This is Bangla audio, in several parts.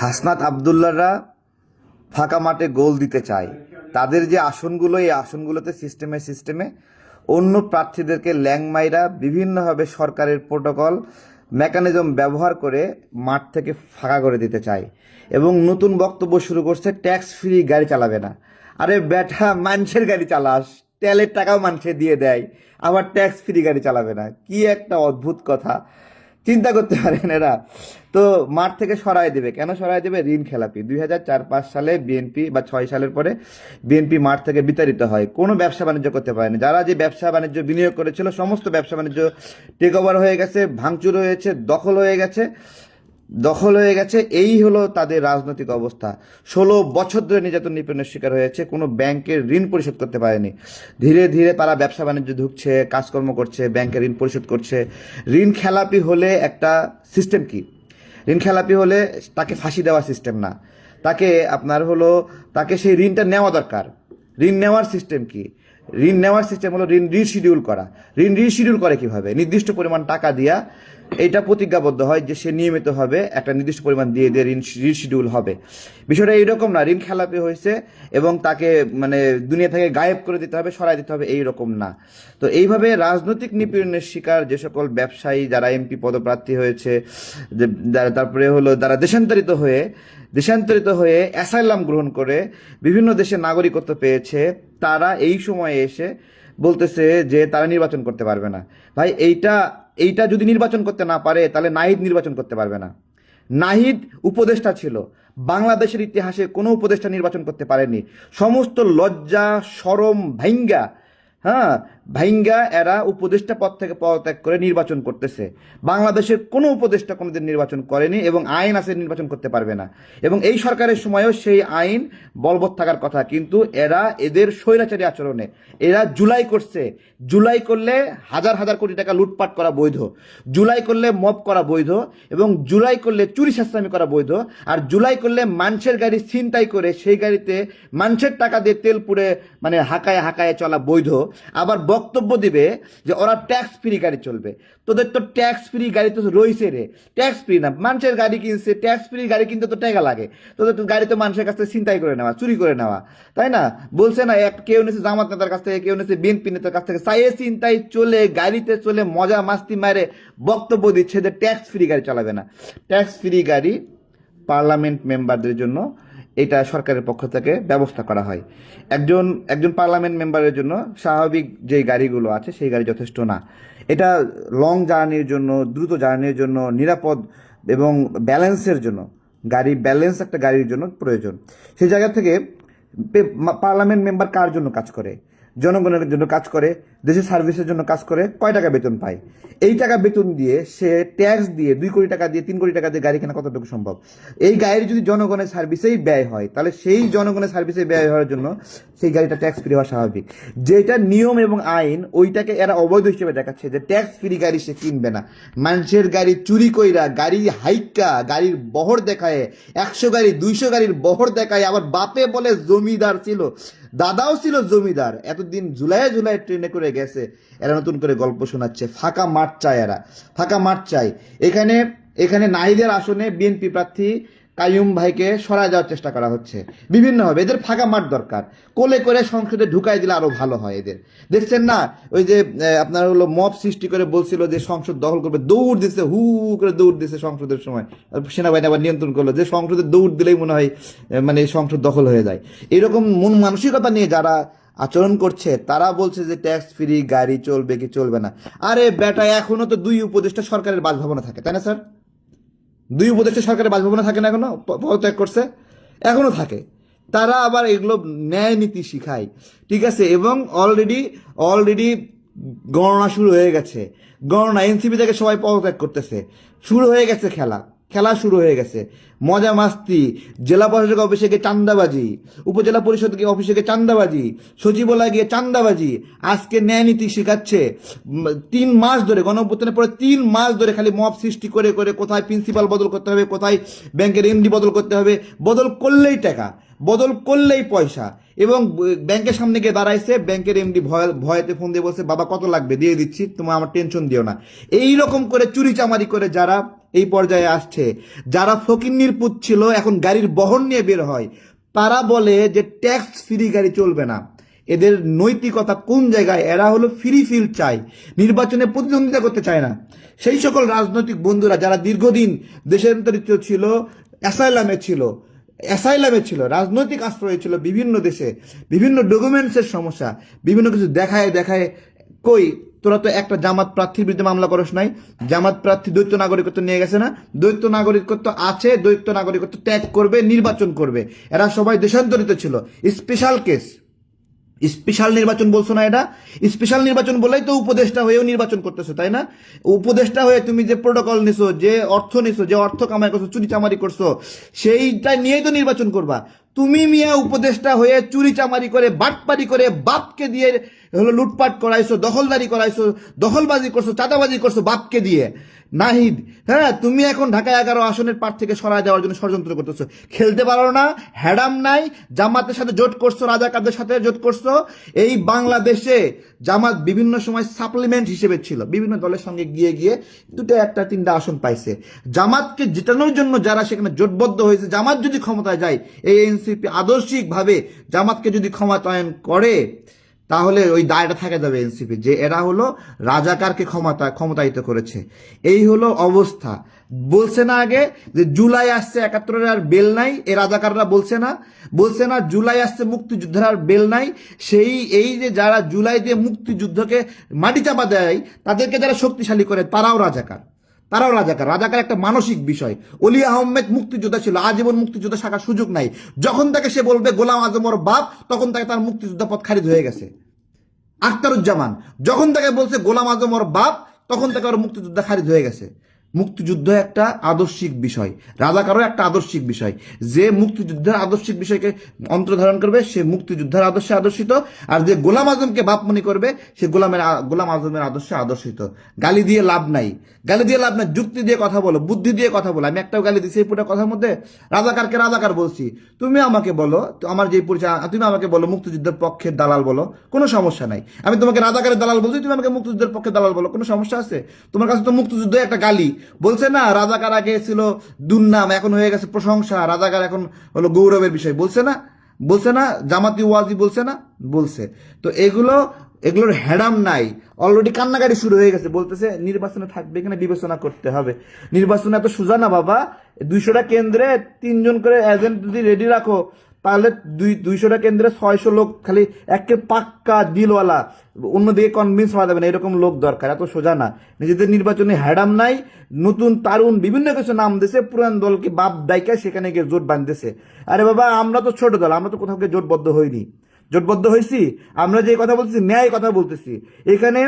হাসনাত আবদুল্লাহরা ফাঁকা মাঠে গোল দিতে চায়। তাদের যে আসনগুলো, এই আসনগুলোতে সিস্টেমে সিস্টেমে অন্য প্রার্থীদেরকে ল্যাংমাইরা বিভিন্নভাবে সরকারের প্রোটোকল, মেকানিজম ব্যবহার করে মাঠ থেকে ফাঁকা করে দিতে চায় এবং নতুন বক্তব্য শুরু করছে ট্যাক্স ফ্রি গাড়ি চালাবে না। আরে ব্যাটা, মানুষের গাড়ি চালাস, তেলের টাকাও মানুষে দিয়ে দেয়, আবার ট্যাক্স ফ্রি গাড়ি চালাবে না। কি একটা অদ্ভুত কথা। চিন্তা করতে পারেন এরা। তো মাঠ থেকে সরাই দেবে। কেন সরাই দেবে? ঋণ খেলাপি। দুই হাজার চার পাঁচ সালে বিএনপি বা ছয় সালের পরে বিএনপি মাঠ থেকে বিতাড়িত হয়। কোনো ব্যবসা বাণিজ্য করতে পারেনি। যারা যে ব্যবসা বাণিজ্য বিনিয়োগ করেছিল, সমস্ত ব্যবসা বাণিজ্য টেক ওভার হয়ে গেছে, ভাঙচুর হয়েছে, দখল হয়ে গেছে। দখল হয়ে গেছে। এই হলো তাদের রাজনৈতিক অবস্থা। ষোলো বছর ধরে নির্যাতন নিপীড়নের শিকার হয়েছে, কোনো ব্যাংকের ঋণ পরিশোধ করতে পারেনি। ধীরে ধীরে তারা ব্যবসা বাণিজ্য ঢুকছে, কাজকর্ম করছে ব্যাংকের ঋণ পরিশোধ করছে। ঋণ খেলাপি হলে একটা সিস্টেম কি? ঋণ খেলাপি হলে তাকে ফাঁসি দেওয়ার সিস্টেম না। তাকে আপনার হলো, তাকে সেই ঋণটা নেওয়া দরকার। ঋণ নেওয়ার সিস্টেম কি? ঋণ নেওয়ার সিস্টেম হলো ঋণ রিশিডিউল করা। ঋণ রিশিডিউল করে কীভাবে? নির্দিষ্ট পরিমাণ টাকা দিয়া এটা প্রতিজ্ঞাবদ্ধ হয় যে সে নিয়মিত হবে একটা নির্দিষ্ট পরিমাণ দিয়ে দিয়ে ঋণ রিশিডিউল হবে। বিষয়টা এইরকম না, ঋণ খেলাপি হয়েছে এবং তাকে মানে দুনিয়া থেকে গায়েব করে দিতে হবে সরাই দিতে হবে এই রকম না। তো এইভাবে রাজনৈতিক নিপীড়নের শিকার যে সকল ব্যবসায়ী যারা এমপি পদপ্রার্থী হয়েছে যারা- তারপরে হলো যারা দেশান্তরিত হয়ে দেশান্তরিত হয়ে অ্যাসাইলাম গ্রহণ করে বিভিন্ন দেশে নাগরিকত্ব পেয়েছে, তারা এই সময়ে এসে বলতেছে যে তারা নির্বাচন করতে পারবে না। ভাই, এইটা এইটা যদি নির্বাচন করতে না পারে, তাহলে নাহিদ নির্বাচন করতে পারবে না। নাহিদ উপদেষ্টা ছিল। বাংলাদেশের ইতিহাসে কোনো উপদেষ্টা নির্বাচন করতে পারেনি। সমস্ত লজ্জা, সরম, ভাইঙ্গা হ্যাঁ ভাইঙ্গা এরা উপদেষ্টা পদ থেকে পদত্যাগ করে নির্বাচন করতেছে। বাংলাদেশের কোনো উপদেষ্টা কোনোদিন নির্বাচন করেনি এবং আইন আছে, নির্বাচন করতে পারবে না। এবং এই সরকারের সময়ও সেই আইন বলবৎ থাকার কথা। কিন্তু এরা এদের স্বৈরাচারী আচরণে, এরা জুলাই করছে। জুলাই করলে হাজার হাজার কোটি টাকা লুটপাট করা বৈধ। জুলাই করলে মব করা বৈধ এবং জুলাই করলে চুরি সাস্তামি করা বৈধ। আর জুলাই করলে মানুষের গাড়ি ছিনতাই করে সেই গাড়িতে মানুষের টাকা দিয়ে তেল পুড়ে মানে হাকায় হাকায় চলা বৈধ। আবার বক্তব্য দিবে যে ওরা ট্যাক্স ফ্রি গাড়ি চলবে। তোদের তো ট্যাক্স ফ্রি গাড়ি তো রয়েছে রে। ট্যাক্স ফ্রি না, মানুষের গাড়ি কিনছে ট্যাক্স ফ্রি গাড়ি কিনতে তো টাকা লাগে। তোদের তো গাড়ি তো মানুষের কাছ থেকে ছিনতাই করে নেওয়া, চুরি করে নেওয়া। তাই না? বলছে না, এক কেউ নিছে জামাত নেতার কাছ থেকে, কেউ নিছে বিএনপি নেতার কাছ থেকে। চাইয়ে চিন্তাই চলে, গাড়িতে চলে মজা মাস্তি মারে বক্তব্য দিচ্ছে যে ট্যাক্স ফ্রি গাড়ি চালাবে না। ট্যাক্স ফ্রি গাড়ি পার্লামেন্ট মেম্বারদের জন্য এটা সরকারের পক্ষ থেকে ব্যবস্থা করা হয়। একজন একজন পার্লামেন্ট মেম্বারের জন্য স্বাভাবিক যে গাড়িগুলো আছে, সেই গাড়ি যথেষ্ট না। এটা লং জার্নির জন্য, দ্রুত জার্নির জন্য, নিরাপদ এবং ব্যালেন্সের জন্য, গাড়ি ব্যালেন্স একটা গাড়ির জন্য প্রয়োজন। সেই জায়গা থেকে পার্লামেন্ট মেম্বার কার জন্য কাজ করে? জনগণের জন্য কাজ করে দেশের সার্ভিসের জন্য কাজ করে কয় টাকা বেতন পায়? এই টাকা বেতন দিয়ে সে ট্যাক্স দিয়ে দুই কোটি টাকা দিয়ে তিন কোটি টাকা দিয়ে গাড়ি কেনা কতটুকু সম্ভব? এই গাড়ির যদি জনগণের সার্ভিসেই ব্যয় হয়, তাহলে সেই জনগণের সার্ভিসে ব্যয় হওয়ার জন্য সেই গাড়িটা ট্যাক্স ফ্রি হওয়া স্বাভাবিক। যেটা নিয়ম এবং আইন, ওইটাকে এরা অবৈধ হিসেবে দেখাচ্ছে যে ট্যাক্স ফ্রি গাড়ি সে কিনবে না। মানুষের গাড়ি চুরি কইরা গাড়ি হাইকা, গাড়ির বহর দেখায়, একশো গাড়ি, দুইশো গাড়ির বহর দেখায়, আবার বাপে বলে জমিদার ছিল। দাদাও ছিল জমিদার। এতদিন জুলাই জুলাই ট্রেনে করে গেছে। এরা নতুন করে গল্প শোনাচ্ছে। ফাঁকা মাঠ চায় এরা। ফাঁকা মাঠ চাই এখানে এখানে নাহিদের আসনে বিএনপি প্রার্থী কাইয়ুম ভাইকে সরায় যাওয়ার চেষ্টা করা হচ্ছে। বিভিন্নভাবে। এদের ফাঁকা মাঠ দরকার। কোলে করে সংসদে ঢুকাই দিলে আরও ভালো হয় এদের। দেখছেন না? ওই যে আপনার হলো মব সৃষ্টি করে বলছিল যে সংসদ দখল করবে। দৌড় দিছে, হু করে দৌড় দিছে সংসদের সময়। সেনাবাহিনী আবার নিয়ন্ত্রণ করল যে সংসদে দৌড় দিলেই মনে হয় মানে সংসদ দখল হয়ে যায়। এরকম মন মানসিকতা নিয়ে যারা আচরণ করছে, তারা বলছে যে ট্যাক্স ফ্রি গাড়ি চলবে কি চলবে না। আরে বেটা, এখনও তো দুই উপদেষ্টা সরকারের বাসভবনে থাকে, তাই না স্যার? দুই উপদেষ্টা সরকারের বাসভবনে থাকে না এখনও? পদত্যাগ করছে, এখনও থাকে। তারা আবার এগুলো ন্যায় নীতি শিখায়, ঠিক আছে? এবং অলরেডি অলরেডি গণনা শুরু হয়ে গেছে। গণনা এনসিপি থেকে সবাই পদত্যাগ করতেছে। শুরু হয়ে গেছে খেলা। খেলা শুরু হয়ে গেছে। মজা মাস্তি, জেলা প্রশাসক অফিসে গিয়ে চান্দাবাজি, উপজেলা পরিষদ গিয়ে অফিসে গিয়ে চান্দাবাজি, সচিবালয় গিয়ে চান্দাবাজি, আজকে ন্যায় নীতি শেখাচ্ছে। তিন মাস ধরে, গণঅভ্যুত্থানের পরে তিন মাস ধরে খালি মব সৃষ্টি করে করে কোথায় প্রিন্সিপাল বদল করতে হবে, কোথায় ব্যাংকের এমডি বদল করতে হবে, বদল করলেই টাকা, বদল করলেই পয়সা এবং ব্যাংকের সামনে গিয়ে দাঁড়াইছে, ব্যাংকের এমডি ভয়, ভয়েতে ফোন দিয়ে বলছে, বাবা, কত লাগবে? দিয়ে দিচ্ছি, তোমার আমার টেনশন দিও না। এই রকম করে চুরি চামারি করে যারা এই পর্যায়ে আসছে। যারা ফকিন্নির পুত ছিল, এখন গাড়ির বহন নিয়ে বের হয়। তারা বলে যে ট্যাক্স ফ্রি গাড়ি চলবে না। এদের নৈতিকতা কোন জায়গায়? এরা হলো ফ্রি ফিল চায়। নির্বাচনে প্রতিদ্বন্দ্বিতা করতে চায় না। সেই সকল রাজনৈতিক বন্ধুরা যারা দীর্ঘদিন দেশান্তরিত ছিল অ্যাসাইলামে ছিল অ্যাসাইলামে ছিল, রাজনৈতিক আশ্রয় ছিল বিভিন্ন দেশে। বিভিন্ন ডকুমেন্টসের সমস্যা। বিভিন্ন কিছু দেখায় দেখায় কই তোরা তো একটা জামাত প্রার্থীর বিরুদ্ধে মামলা করস নাই। জামাত প্রার্থী দ্বৈত নাগরিকত্ব নিয়ে গেছে না? দ্বৈত নাগরিকত্ব আছে দ্বৈত নাগরিকত্ব ত্যাগ করবে, নির্বাচন করবে। এরা সবাই দেশান্তরিত ছিল। Special case. স্পেশাল নির্বাচন বলছো না এটা? স্পেশাল নির্বাচন বলেই তো উপদেষ্টা হয়েও নির্বাচন করতেছো, তাই না? উপদেষ্টা হয়ে তুমি যে প্রোটোকল নিছো, যে অর্থ নিছো, যে অর্থ কামাই করছ, চুরি চামারি করছ সেইটা নিয়েই তো নির্বাচন করবা। তুমি মিয়া উপদেষ্টা হয়ে চুরি চামারি করে, বাটপারি করে বাপকে দিয়ে হলো লুটপাট করাইছো, দখলদারি করাইছো, দখলবাজি করছ, চাঁদাবাজি করছ বাপকে দিয়ে। নাহিদ হ্যাঁ তুমি এখন ঢাকা এগারো আসনের পার থেকে সরায় দেওয়ার জন্য ষড়যন্ত্র করতেছো। খেলতে পারো না হ্যাডাম নাই, জামাতের সাথে জোট করছ, রাজাকারদের সাথে জোট করছ। এই বাংলাদেশে জামাত বিভিন্ন সময় সাপ্লিমেন্ট হিসেবে ছিল। বিভিন্ন দলের সঙ্গে গিয়ে গিয়ে দুটো, একটা, তিনটা আসন পাইছে। জামাতকে জেতানোর জন্য যারা সেখানে জোটবদ্ধ হয়েছে, জামাত যদি ক্ষমতায় যায়, এই এনসিপি আদর্শিকভাবে জামাতকে যদি ক্ষমতায়ন করে তাহলে ওই দায়টা থাকে যাবে এনসিপি, যে এরা হলো রাজাকারকে ক্ষমতা, ক্ষমতায়িত করেছে। এই হলো অবস্থা। বলছে না আগে যে জুলাই আসছে, একাত্তরের আর বেল নাই, এ রাজাকাররা বলছে না। বলছে না জুলাই আসছে, মুক্তিযুদ্ধের আর বেল নাই। সেই, এই যে যারা জুলাই দিয়ে মুক্তিযুদ্ধকে মাটি চাপা দেয়, তাদেরকে যারা শক্তিশালী করে, তারাও রাজাকার। তারাও রাজাকার। রাজাকার একটা মানসিক বিষয়। অলি আহমেদ মুক্তিযোদ্ধা ছিল, আজীবন মুক্তিযোদ্ধা শাখার সুযোগ নাই। যখন তাকে সে বলবে, গোলাম আজমর বাপ তখন তাকে তার মুক্তিযোদ্ধা পথ খারিজ হয়ে গেছে। আখতারুজ্জামান, যখন তাকে বলছে গোলাম আজম ওর বাপ, তখন তাকে ওর মুক্তিযোদ্ধা খারিজ হয়ে গেছে। মুক্তিযুদ্ধ একটা আদর্শিক বিষয়। রাজাকারও একটা আদর্শিক বিষয়। যে মুক্তিযুদ্ধের আদর্শিক বিষয়কে অন্তর্ধারণ করবে, সে মুক্তিযুদ্ধের আদর্শে আদর্শিত। আর যে গোলাম আজমকে বাপ মনে করবে, সে গোলামের গোলাম আজমের আদর্শে আদর্শিত। গালি দিয়ে লাভ নাই। গালি দিয়ে লাভ নাই, যুক্তি দিয়ে কথা বলো, বুদ্ধি দিয়ে কথা বলো। আমি একটাও গালি দিচ্ছি এই পুরো কথার মধ্যে। রাজাকারকে রাজাকার বলছি। তুমি আমাকে বলো আমার যে পরিচয় তুমি আমাকে বলো মুক্তিযুদ্ধের পক্ষের দালাল বলো, কোনো সমস্যা নাই। আমি তোমাকে রাজাকারের দালাল বলছি, তুমি আমাকে মুক্তিযুদ্ধের পক্ষে দালাল বলো, কোনো সমস্যা আছে? তোমার কাছে তো মুক্তিযুদ্ধ একটা গালি। বলছে না, রাজাকার আগে ছিল দুর্নাম, এখন হয়ে গেছে প্রশংসা, রাজাকার এখন হলো গৌরবের বিষয়। বলছে না বলছে না, জামাতি ওয়াজি বলছে না, বলছে। তো এগুলো, এগুলোর হ্যাডাম নাই। অলরেডি কান্নাকাটি শুরু হয়ে গেছে, বলতেছে নির্বাচনে থাকবে কিনা বিবেচনা করতে হবে। নির্বাচনে এত সোজা না বাবা, দুইশোটা কেন্দ্রে তিনজন করে এজেন্ট যদি রেডি রাখো তাহলে দুই, দুইশোটা কেন্দ্রে ছয়শো লোক খালি একে পাক্কা দিলওয়ালা, অন্যদিকে কনভিন্স হওয়া যাবে না, এরকম লোক দরকার, এত সোজা না। নিজেদের নির্বাচনে হ্যাডাম নাই, নতুন তারুণ বিভিন্ন কিছু নাম দিছে পুরান দলকে বাপ দায়িকা সেখানে গিয়ে জোট বাঁধতেছে। আরে বাবা, আমরা তো ছোট দল, আমরা তো কোথাও গিয়ে জোটবদ্ধ হইনি। জোটবদ্ধ হয়েছি আমরা যে কথা বলতেছি, ন্যায় কথা বলতেছি। এখানে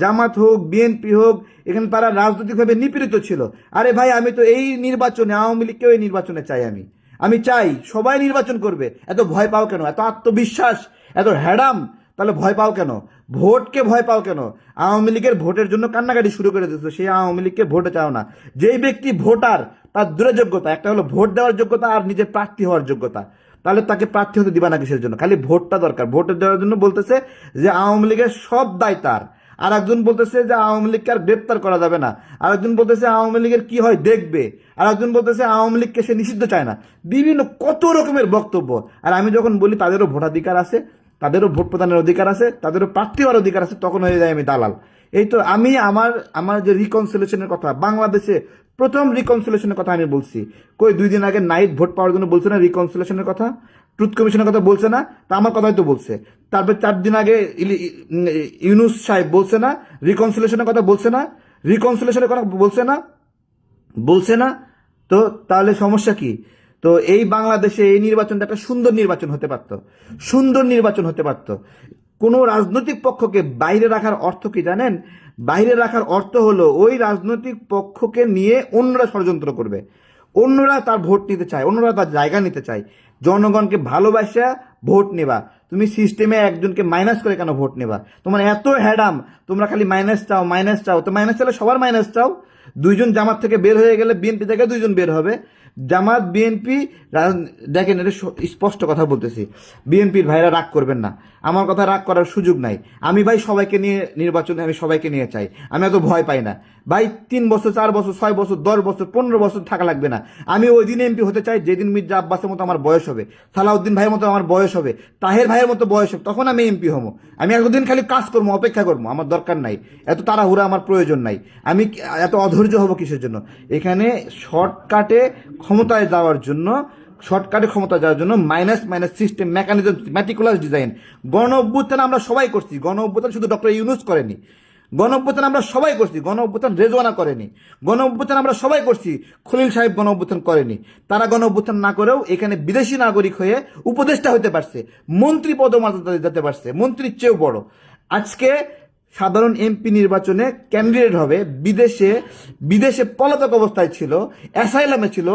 জামাত হোক, বিএনপি হোক, এখানে তারা রাজনৈতিকভাবে নিপীড়িত ছিল। আরে ভাই, আমি তো এই নির্বাচনে, আওয়ামী লীগকেও এই নির্বাচনে চাই আমি। আমি চাই সবাই নির্বাচন করবে। এত ভয় পাও কেন? এত আত্মবিশ্বাস? এত হ্যাডাম তাহলে ভয় পাও কেন? ভোটকে ভয় পাও কেন? আওয়ামী লীগের ভোটের জন্য কান্নাকাটি শুরু করে দিয়েছ। সেই আওয়ামী লীগকে ভোটে চাও না। যেই ব্যক্তি ভোটার, তার দূরে যোগ্যতা একটা হলো ভোট দেওয়ার যোগ্যতা আর নিজের প্রার্থী হওয়ার যোগ্যতা। তাহলে তাকে প্রার্থী হতে দিবা না কিসের জন্য? খালি ভোটটা দরকার। ভোট দেওয়ার জন্য বলতেছে যে আওয়ামী লীগের সব দায় তার। আর একজন বলতেছে যে আওয়ামী লীগকে আর গ্রেপ্তার করা যাবে না। আর একজন বলতেছে আওয়ামী লীগের কি হয় দেখবে। আর একজন বলতেছে আওয়ামী লীগকে সে নিষিদ্ধ চায় না। বিভিন্ন কত রকমের বক্তব্য। আর আমি যখন বলি তাদেরও ভোটাধিকার আছে, তাদেরও ভোট প্রদানের অধিকার আছে, তাদেরও প্রার্থী হওয়ার অধিকার আছে, তখন হয়ে যায় আমি দালাল। এই তো আমি আমার আমার যে রিকনসিলেশনের কথা, বাংলাদেশে প্রথম রিকনসিলেশনের কথা আমি বলছি। কই দুই দিন আগে নাইট ভোট পাওয়ার জন্য বলছে না রিকনসিলেশনের কথা? ট্রুথ কমিশনের কথা বলছে না, তা আমার কথাই তো বলছে। তারপর চার দিন আগে ইউনুস সাহেব বলছে না রিকনসিলেশনের কথা বলছে না রিকনসিলেশনের কথা বলছে না বলছে না, তো তাহলে সমস্যা কি? তো এই বাংলাদেশে এই নির্বাচনটা একটা সুন্দর নির্বাচন হতে পারত, সুন্দর নির্বাচন হতে পারত। কোনো রাজনৈতিক পক্ষকে বাইরে রাখার অর্থ কি জানেন? বাইরে রাখার অর্থ হলো ওই রাজনৈতিক পক্ষকে নিয়ে অন্যরা ষড়যন্ত্র করবে, অন্যরা তার ভোট নিতে চায়, অন্যরা তার জায়গা নিতে চায়। জনগণকে ভালোবাসা, ভোট নেবা। তুমি সিস্টেমে একজনকে মাইনাস করে কেন ভোট নেবা? তোমার এত হ্যাডাম, তোমরা খালি মাইনাস চাও মাইনাস চাও। তো মাইনাস চাইলে সবার মাইনাস চাও। দুইজন জামাত থেকে বের হয়ে গেলে বিএনপি থেকে দুইজন বের হবে। জামাত বিএনপি দেখেন, এটা স্পষ্ট কথা বলতেছি। বিএনপির ভাইরা রাগ করবেন না। আমার কথা রাগ করার সুযোগ নাই। আমি ভাই সবাইকে নিয়ে নির্বাচনে আমি সবাইকে নিয়ে চাই। আমি এত ভয় পাই না। ভাই তিন বছর, চার বছর, ছয় বছর, দশ বছর, পনেরো বছর থাকা লাগবে না। আমি ওই দিন এমপি হতে চাই যেদিন মির্জা আব্বাসের মতো আমার বয়স হবে, সালাউদ্দিন ভাইয়ের মতো আমার বয়স হবে, তাহের ভাইয়ের মতো বয়স হবে, তখন আমি এমপি হব। আমি এতদিন খালি কাজ করব, অপেক্ষা করব, আমার দরকার নাই। এত তাড়াহুড়া আমার প্রয়োজন নাই। আমি এত অধৈর্য হব কিসের জন্য? এখানে শর্টকাটে ক্ষমতায় যাওয়ার জন্য শর্টকাটে ক্ষমতা যাওয়ার জন্য minus minus system mechanism meticulous design গণ অভ্যুত্থান আমরা সবাই করছি। গণ অভ্যুত্থান শুধু ডক্টর ইউনুস করেনি। গণ অভ্যুত্থান আমরা সবাই করছি। গণ অভ্যুত্থান রেজওয়ানা করেনি। গণ অভ্যুত্থান আমরা সবাই করছি। খলিল সাহেব গণ অভ্যুত্থান করেনি। তারা গণ অভ্যুত্থান না করেও এখানে বিদেশি নাগরিক হয়ে উপদেষ্টা হতে পারছে। মন্ত্রী পদমর্যাদা যেতে পারছে। মন্ত্রীর চেয়েও বড়। আজকে সাধারণ এমপি নির্বাচনে ক্যান্ডিডেট হবে বিদেশে বিদেশে পলাতক অবস্থায় ছিল অ্যাসাইলামে ছিল,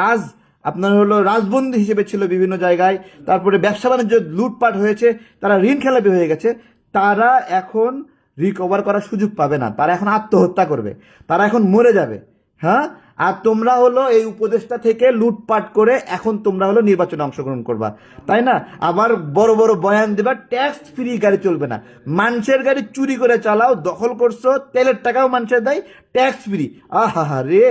রাজ আপনার হলো রাজবন্দী হিসেবে ছিল বিভিন্ন জায়গায়, তারপরে ব্যবসা বাণিজ্য লুটপাট হয়েছে, তারা ঋণ খেলাপি হয়ে গেছে, তারা এখন রিকভার করার সুযোগ পাবে না, তারা এখন আত্মহত্যা করবে, তারা এখন মরে যাবে হ্যাঁ? আর তোমরা হলো এই উপদেশটা থেকে লুটপাট করে এখন তোমরা হলো নির্বাচনে অংশগ্রহণ করবা, তাই না? আবার বড় বড় বয়ান দেবা ট্যাক্স ফ্রি গাড়ি চলবে না, মানুষের গাড়ি চুরি করে চালাও, দখল করছ, তেলের টাকাও মানুষের দেয় ট্যাক্স ফ্রি আহা, রে!